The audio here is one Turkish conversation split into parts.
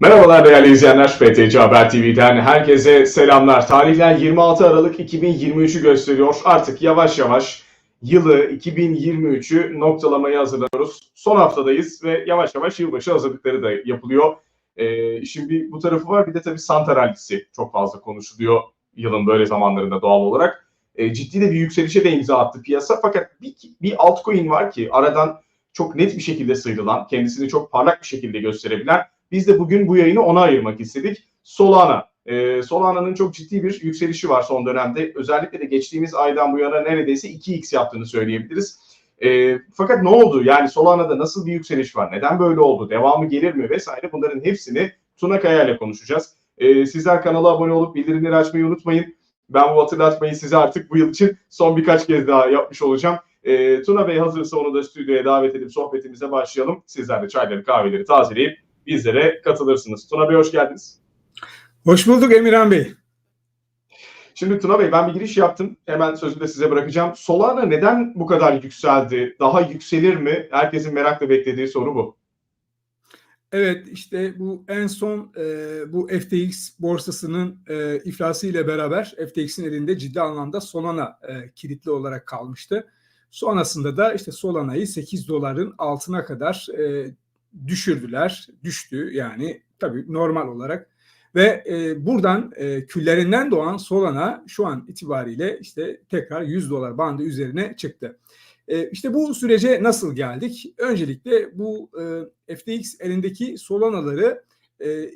Merhabalar değerli izleyenler. FTC Haber TV'den herkese selamlar. Tarihler 26 Aralık 2023'ü gösteriyor. Artık yavaş yavaş yılı 2023'ü noktalamaya hazırlanıyoruz. Son haftadayız ve yavaş yavaş yılbaşı hazırlıkları da yapılıyor. Ee, bir bu tarafı var. Bir de tabii Santa rallisi çok fazla konuşuluyor yılın böyle zamanlarında doğal olarak. Ee, ciddi de bir yükselişe de imza attı piyasa. Fakat bir, bir altcoin var ki aradan çok net bir şekilde sıyrılan, kendisini çok parlak bir şekilde gösterebilen biz de bugün bu yayını ona ayırmak istedik. Solana. Ee, Solana'nın çok ciddi bir yükselişi var son dönemde. Özellikle de geçtiğimiz aydan bu yana neredeyse 2x yaptığını söyleyebiliriz. Ee, fakat ne oldu? Yani Solana'da nasıl bir yükseliş var? Neden böyle oldu? Devamı gelir mi? Vesaire bunların hepsini Tuna Kaya ile konuşacağız. Ee, sizler kanala abone olup bildirimleri açmayı unutmayın. Ben bu hatırlatmayı size artık bu yıl için son birkaç kez daha yapmış olacağım. Ee, Tuna Bey hazırsa onu da stüdyoya davet edip sohbetimize başlayalım. Sizler de çayları kahveleri tazeleyip bizlere katılırsınız. Tuna Bey hoş geldiniz. Hoş bulduk Emirhan Bey. Şimdi Tuna Bey ben bir giriş yaptım. Hemen sözü de size bırakacağım. Solana neden bu kadar yükseldi? Daha yükselir mi? Herkesin merakla beklediği soru bu. Evet işte bu en son e, bu FTX borsasının e, iflası ile beraber FTX'in elinde ciddi anlamda Solana e, kilitli olarak kalmıştı. Sonrasında da işte Solana'yı 8 doların altına kadar e, düşürdüler. Düştü yani tabii normal olarak. Ve e, buradan e, küllerinden doğan Solana şu an itibariyle işte tekrar 100 dolar bandı üzerine çıktı. E, işte bu sürece nasıl geldik? Öncelikle bu e, FTX elindeki Solana'ları e,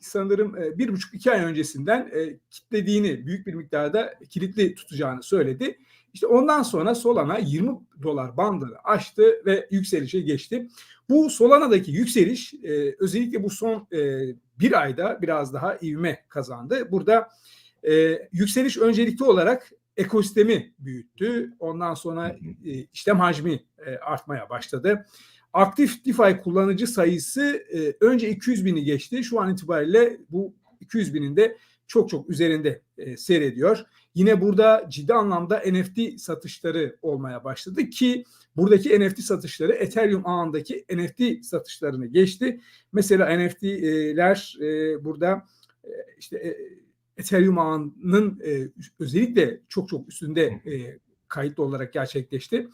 sanırım e, bir buçuk iki ay öncesinden e, kitlediğini, büyük bir miktarda kilitli tutacağını söyledi. İşte ondan sonra Solana 20 dolar bandını aştı ve yükselişe geçti. Bu Solana'daki yükseliş e, özellikle bu son e, bir ayda biraz daha ivme kazandı. Burada e, yükseliş öncelikli olarak ekosistemi büyüttü. Ondan sonra e, işlem hacmi e, artmaya başladı. Aktif DeFi kullanıcı sayısı e, önce 200 bini geçti. Şu an itibariyle bu 200 binin de çok çok üzerinde e, seyrediyor. Yine burada ciddi anlamda NFT satışları olmaya başladı ki buradaki NFT satışları Ethereum ağındaki NFT satışlarını geçti. Mesela NFT'ler e, burada e, işte e, Ethereum ağının e, özellikle çok çok üstünde e, kayıtlı olarak gerçekleşti.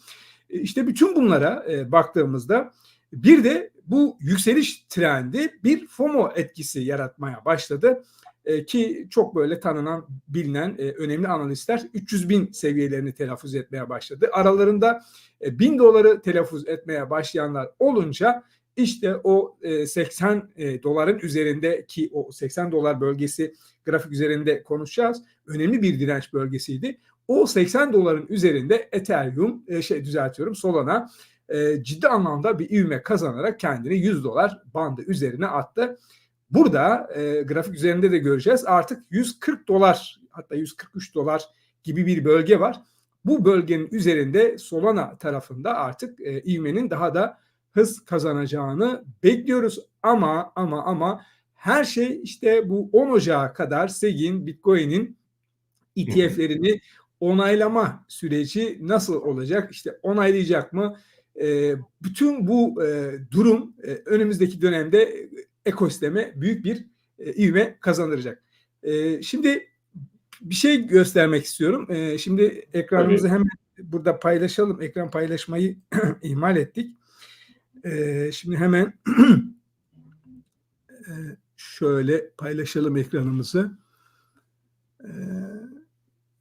E, işte bütün bunlara e, baktığımızda bir de bu yükseliş trendi bir FOMO etkisi yaratmaya başladı e, ki çok böyle tanınan, bilinen e, önemli analistler 300 bin seviyelerini telaffuz etmeye başladı. Aralarında e, 1000 doları telaffuz etmeye başlayanlar olunca işte o e, 80 e, doların üzerinde ki o 80 dolar bölgesi grafik üzerinde konuşacağız. Önemli bir direnç bölgesiydi. O 80 doların üzerinde Ethereum e, şey düzeltiyorum Solana e, ciddi anlamda bir ivme kazanarak kendini 100 dolar bandı üzerine attı. Burada e, grafik üzerinde de göreceğiz. Artık 140 dolar hatta 143 dolar gibi bir bölge var. Bu bölgenin üzerinde Solana tarafında artık e, ivmenin daha da hız kazanacağını bekliyoruz. Ama ama ama her şey işte bu 10 Ocağı kadar SEG'in, Bitcoin'in ETF'lerini onaylama süreci nasıl olacak? İşte onaylayacak mı? E, bütün bu e, durum e, önümüzdeki dönemde ekosisteme büyük bir e, ivme kazandıracak. E, şimdi bir şey göstermek istiyorum. E, şimdi ekranımızı hemen burada paylaşalım. Ekran paylaşmayı ihmal ettik. E, şimdi hemen e, şöyle paylaşalım ekranımızı. E,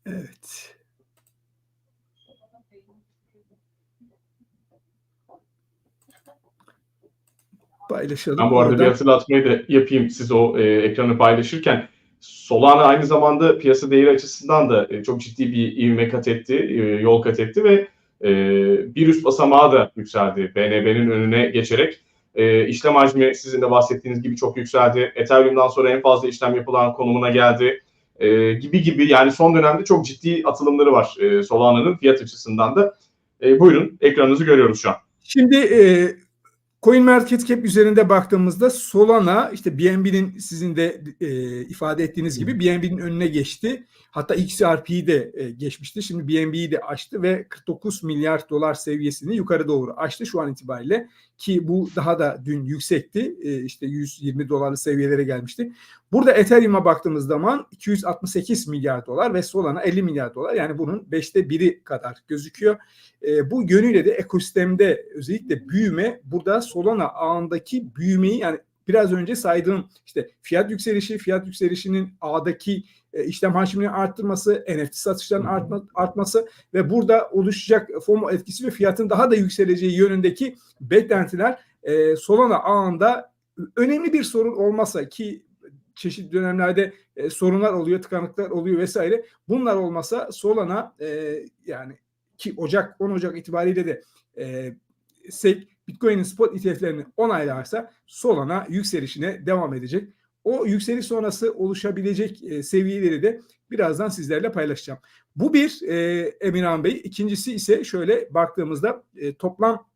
evet. Paylaşalım. Ben bu arada Orada... bir hatırlatmayı da yapayım siz o e, ekranı paylaşırken. Solana aynı zamanda piyasa değeri açısından da e, çok ciddi bir ivme kat etti, e, yol kat etti ve e, bir üst basamağa da yükseldi. BNB'nin önüne geçerek e, işlem hacmi sizin de bahsettiğiniz gibi çok yükseldi. Ethereum'dan sonra en fazla işlem yapılan konumuna geldi. E, gibi gibi yani son dönemde çok ciddi atılımları var e, Solana'nın fiyat açısından da. E, buyurun ekranınızı görüyoruz şu an. Şimdi e, CoinMarketCap üzerinde baktığımızda Solana işte BNB'nin sizin de e, ifade ettiğiniz gibi BNB'nin önüne geçti. Hatta XRP'yi de e, geçmişti. Şimdi BNB'yi de aştı ve 49 milyar dolar seviyesini yukarı doğru aştı şu an itibariyle ki bu daha da dün yüksekti. E, işte 120 dolarlı seviyelere gelmişti. Burada Ethereum'a baktığımız zaman 268 milyar dolar ve Solana 50 milyar dolar. Yani bunun beşte biri kadar gözüküyor. E, bu yönüyle de ekosistemde özellikle büyüme burada Solana ağındaki büyümeyi yani biraz önce saydığım işte fiyat yükselişi, fiyat yükselişinin ağdaki e, işlem hacmini arttırması, NFT satışlarının artma, artması ve burada oluşacak FOMO etkisi ve fiyatın daha da yükseleceği yönündeki beklentiler e, Solana ağında önemli bir sorun olmasa ki çeşitli dönemlerde e, sorunlar oluyor, tıkanıklar oluyor vesaire. Bunlar olmasa Solana e, yani ki Ocak 10 Ocak itibariyle de e, SEC Bitcoin'in spot ETF'lerini onaylarsa Solana yükselişine devam edecek. O yükseliş sonrası oluşabilecek e, seviyeleri de birazdan sizlerle paylaşacağım. Bu bir e, Emirhan Bey. İkincisi ise şöyle baktığımızda e, toplam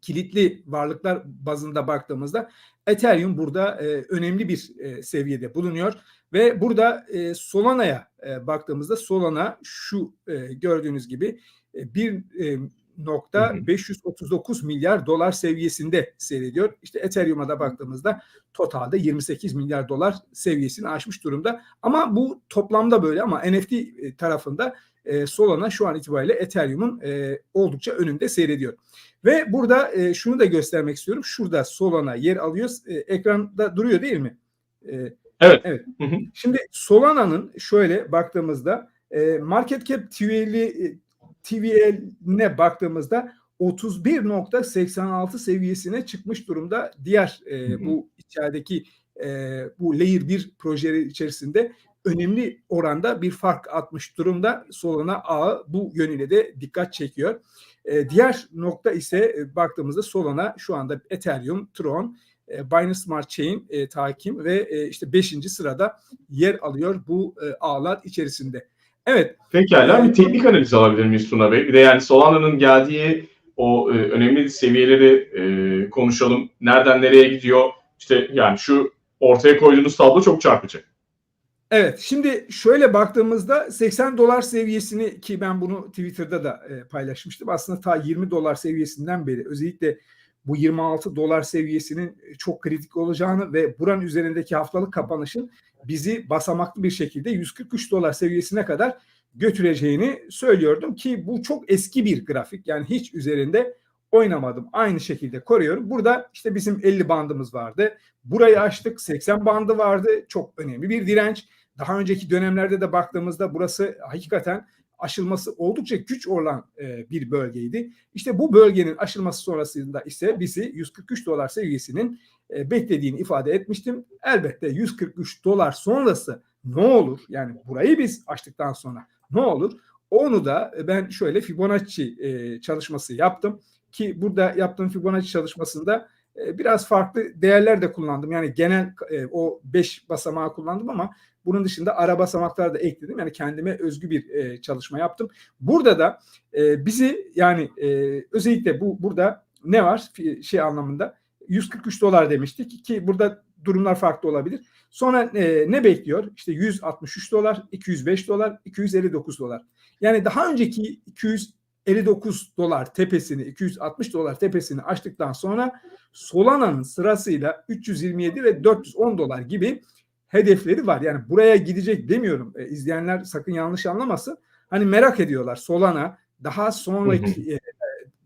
kilitli varlıklar bazında baktığımızda Ethereum burada e, önemli bir e, seviyede bulunuyor ve burada e, Solana'ya e, baktığımızda Solana şu e, gördüğünüz gibi e, bir e, nokta 539 milyar dolar seviyesinde seyrediyor. İşte Ethereum'a da baktığımızda totalde 28 milyar dolar seviyesini aşmış durumda. Ama bu toplamda böyle ama NFT tarafında e, Solana şu an itibariyle Ethereum'un e, oldukça önünde seyrediyor. Ve burada e, şunu da göstermek istiyorum. Şurada Solana yer alıyor. E, ekranda duruyor değil mi? E, evet. Evet. Şimdi Solana'nın şöyle baktığımızda e, market cap TVL'i TVL'ine baktığımızda 31.86 seviyesine çıkmış durumda. Diğer e, bu içerideki e, bu Layer 1 projeleri içerisinde önemli oranda bir fark atmış durumda. Solana ağı bu yönüyle de dikkat çekiyor. E, diğer nokta ise e, baktığımızda Solana şu anda Ethereum, Tron, e, Binance Smart Chain e, takim ve e, işte 5. sırada yer alıyor bu e, ağlar içerisinde. Evet. Pekala bir teknik analiz alabilir miyiz Tuna Bey? Bir de yani Solana'nın geldiği o e, önemli seviyeleri e, konuşalım. Nereden nereye gidiyor? İşte yani şu ortaya koyduğunuz tablo çok çarpıcı. Evet şimdi şöyle baktığımızda 80 dolar seviyesini ki ben bunu Twitter'da da e, paylaşmıştım. Aslında ta 20 dolar seviyesinden beri özellikle bu 26 dolar seviyesinin çok kritik olacağını ve buranın üzerindeki haftalık kapanışın bizi basamaklı bir şekilde 143 dolar seviyesine kadar götüreceğini söylüyordum ki bu çok eski bir grafik. Yani hiç üzerinde oynamadım. Aynı şekilde koruyorum. Burada işte bizim 50 bandımız vardı. Burayı açtık. 80 bandı vardı. Çok önemli bir direnç. Daha önceki dönemlerde de baktığımızda burası hakikaten aşılması oldukça güç olan e, bir bölgeydi. İşte bu bölgenin aşılması sonrasında ise bizi 143 dolar seviyesinin e, beklediğini ifade etmiştim. Elbette 143 dolar sonrası ne olur? Yani burayı biz açtıktan sonra ne olur? Onu da ben şöyle Fibonacci e, çalışması yaptım ki burada yaptığım Fibonacci çalışmasında e, biraz farklı değerler de kullandım. Yani genel e, o 5 basamağı kullandım ama bunun dışında ara basamaklar da ekledim. Yani kendime özgü bir e, çalışma yaptım. Burada da e, bizi yani özellikle bu burada ne var şey anlamında 143 dolar demiştik ki burada durumlar farklı olabilir. Sonra e, ne bekliyor? İşte 163 dolar, 205 dolar, 259 dolar. Yani daha önceki 259 dolar tepesini, 260 dolar tepesini açtıktan sonra Solana'nın sırasıyla 327 ve 410 dolar gibi hedefleri var. Yani buraya gidecek demiyorum. E, izleyenler sakın yanlış anlamasın. Hani merak ediyorlar Solana daha sonraki e,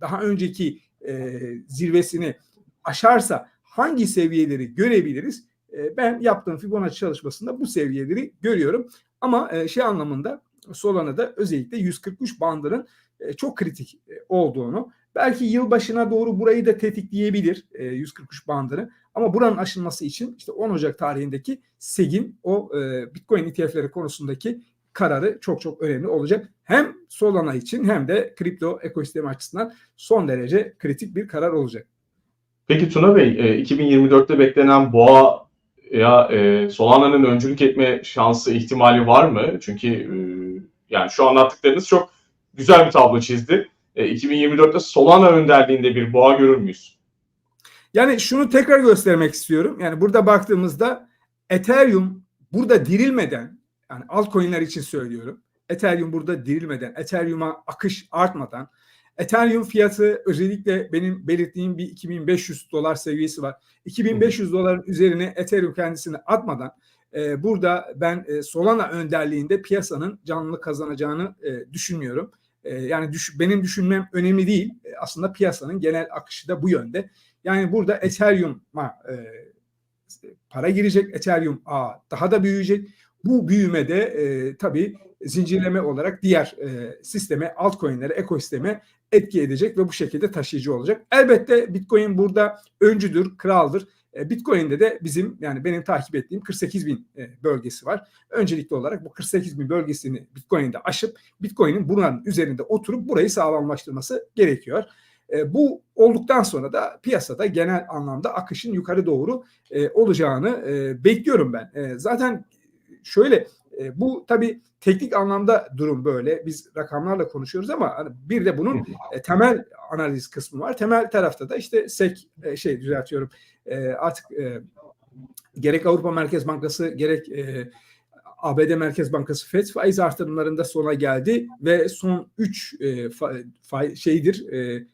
daha önceki e, zirvesini aşarsa hangi seviyeleri görebiliriz? E, ben yaptığım Fibonacci çalışmasında bu seviyeleri görüyorum. Ama e, şey anlamında Solana'da özellikle 143 bandının çok kritik e, olduğunu belki yıl başına doğru burayı da tetikleyebilir e, 143 bandını. Ama buranın aşılması için işte 10 Ocak tarihindeki SEG'in o e, Bitcoin ETF'leri konusundaki kararı çok çok önemli olacak. Hem Solana için hem de kripto ekosistemi açısından son derece kritik bir karar olacak. Peki Tuna Bey, 2024'te beklenen boğa ya e, Solana'nın öncülük etme şansı ihtimali var mı? Çünkü e, yani şu anlattıklarınız çok güzel bir tablo çizdi. 2024'te Solana önderliğinde bir boğa görür müyüz? Yani şunu tekrar göstermek istiyorum. Yani burada baktığımızda Ethereum burada dirilmeden yani altcoin'ler için söylüyorum. Ethereum burada dirilmeden, Ethereum'a akış artmadan, Ethereum fiyatı özellikle benim belirttiğim bir 2500 dolar seviyesi var. 2500 doların üzerine Ethereum kendisini atmadan e, burada ben e, Solana önderliğinde piyasanın canlı kazanacağını e, düşünmüyorum. E, yani düş, benim düşünmem önemli değil. E, aslında piyasanın genel akışı da bu yönde. Yani burada Ethereum'a e, para girecek. Ethereum A daha da büyüyecek. Bu büyümede e, tabii zincirleme olarak diğer e, sisteme, altcoin'lere, ekosisteme etki edecek ve bu şekilde taşıyıcı olacak. Elbette Bitcoin burada öncüdür, kraldır. E, Bitcoin'de de bizim yani benim takip ettiğim 48 bin e, bölgesi var. Öncelikli olarak bu 48 bin bölgesini Bitcoin'de aşıp Bitcoin'in buranın üzerinde oturup burayı sağlamlaştırması gerekiyor. E, bu olduktan sonra da piyasada genel anlamda akışın yukarı doğru olacağını bekliyorum ben. Zaten şöyle e, bu tabii teknik anlamda durum böyle. Biz rakamlarla konuşuyoruz ama hani bir de bunun e, temel analiz kısmı var. Temel tarafta da işte SEC e, şey düzeltiyorum. E, artık e, gerek Avrupa Merkez Bankası gerek e, ABD Merkez Bankası FED faiz artırımlarında sona geldi ve son 3 e, fa, fa, şeydir e,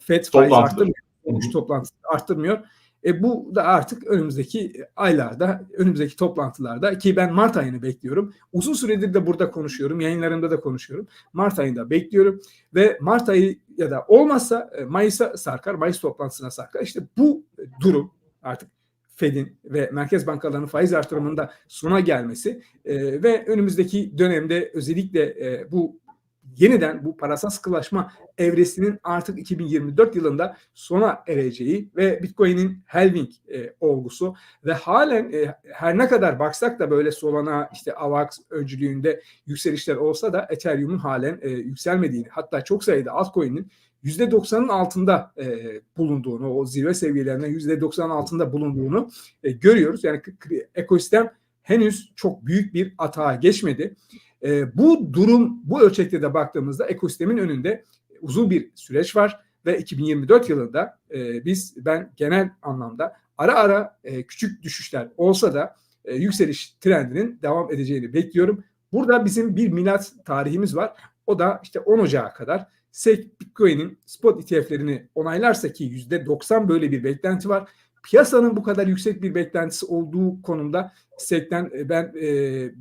FED faiz arttırmıyor. 3 toplantısı arttırmıyor. E bu da artık önümüzdeki aylarda, önümüzdeki toplantılarda ki ben Mart ayını bekliyorum. Uzun süredir de burada konuşuyorum, yayınlarımda da konuşuyorum. Mart ayında bekliyorum ve Mart ayı ya da olmazsa Mayıs'a sarkar, Mayıs toplantısına sarkar. İşte bu durum artık Fed'in ve merkez bankalarının faiz artırımında sona gelmesi e, ve önümüzdeki dönemde özellikle e, bu yeniden bu parasal sıkılaşma evresinin artık 2024 yılında sona ereceği ve Bitcoin'in halving e, olgusu ve halen e, her ne kadar baksak da böyle Solana işte AVAX öncülüğünde yükselişler olsa da Ethereum'un halen e, yükselmediğini hatta çok sayıda altcoin'in %90'ın altında e, bulunduğunu, o zirve seviyelerine %90'ın altında bulunduğunu e, görüyoruz. Yani ekosistem henüz çok büyük bir atağa geçmedi. E, bu durum, bu ölçekte de baktığımızda ekosistemin önünde uzun bir süreç var ve 2024 yılında e, biz ben genel anlamda ara ara e, küçük düşüşler olsa da e, yükseliş trendinin devam edeceğini bekliyorum. Burada bizim bir milat tarihimiz var. O da işte 10 Ocağı kadar SEC Bitcoin'in spot ETF'lerini onaylarsa ki %90 böyle bir beklenti var. Piyasanın bu kadar yüksek bir beklentisi olduğu konumda SEC'ten ben e,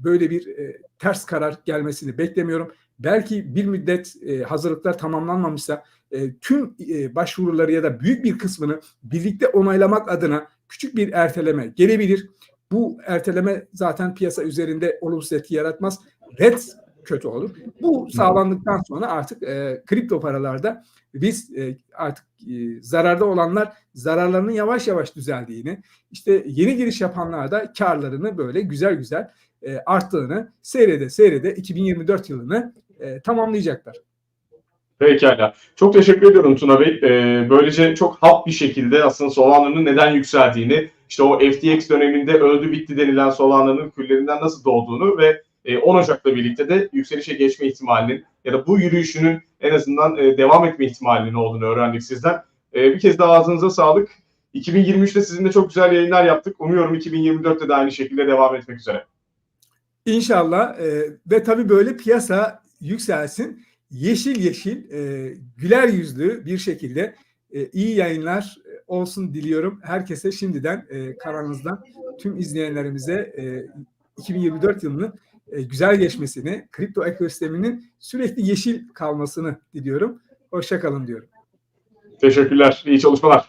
böyle bir e, ters karar gelmesini beklemiyorum. Belki bir müddet e, hazırlıklar tamamlanmamışsa e, tüm e, başvuruları ya da büyük bir kısmını birlikte onaylamak adına küçük bir erteleme gelebilir. Bu erteleme zaten piyasa üzerinde olumsuz etki yaratmaz. Red kötü olur. Bu sağlandıktan sonra artık e, kripto paralarda biz e, artık e, zararda olanlar zararlarının yavaş yavaş düzeldiğini, işte yeni giriş yapanlar da karlarını böyle güzel güzel e, arttığını seyrede seyrede 2024 yılını e, tamamlayacaklar. Pekala. Çok teşekkür ediyorum Tuna Bey. Ee, böylece çok hap bir şekilde aslında Solana'nın neden yükseldiğini, işte o FTX döneminde öldü bitti denilen Solana'nın küllerinden nasıl doğduğunu ve 10 Ocak'la birlikte de yükselişe geçme ihtimalinin ya da bu yürüyüşünün en azından devam etme ihtimalinin olduğunu öğrendik sizden. Bir kez daha ağzınıza sağlık. 2023'te sizinle çok güzel yayınlar yaptık. Umuyorum 2024'te de aynı şekilde devam etmek üzere. İnşallah e, ve tabii böyle piyasa yükselsin. Yeşil yeşil, e, güler yüzlü bir şekilde e, iyi yayınlar olsun diliyorum. Herkese şimdiden e, kanalınızdan tüm izleyenlerimize e, 2024 yılını e, güzel geçmesini, kripto ekosisteminin sürekli yeşil kalmasını diliyorum. Hoşçakalın diyorum. Teşekkürler. İyi çalışmalar.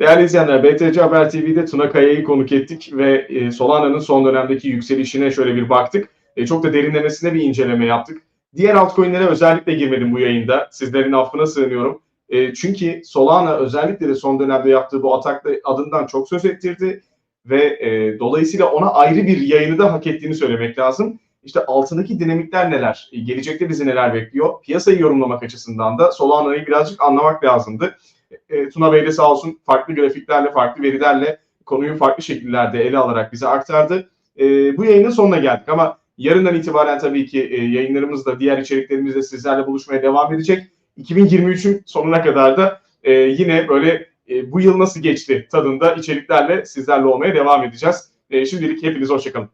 Değerli izleyenler, BTC Haber TV'de Tuna Kaya'yı konuk ettik ve e, Solana'nın son dönemdeki yükselişine şöyle bir baktık. E, çok da derinlemesine bir inceleme yaptık. Diğer altcoin'lere özellikle girmedim bu yayında. Sizlerin affına sığınıyorum. E, çünkü Solana özellikle de son dönemde yaptığı bu atakla adından çok söz ettirdi ve e, dolayısıyla ona ayrı bir yayını da hak ettiğini söylemek lazım. İşte altındaki dinamikler neler? E, gelecekte bizi neler bekliyor? Piyasayı yorumlamak açısından da Solana'yı birazcık anlamak lazımdı. E, Tuna Bey de sağ olsun farklı grafiklerle, farklı verilerle konuyu farklı şekillerde ele alarak bize aktardı. E, bu yayının sonuna geldik ama yarından itibaren tabii ki e, yayınlarımızda, diğer içeriklerimizde sizlerle buluşmaya devam edecek. 2023'ün sonuna kadar da e, yine böyle e, bu yıl nasıl geçti tadında içeriklerle sizlerle olmaya devam edeceğiz. E, şimdilik hepinize hoşçakalın.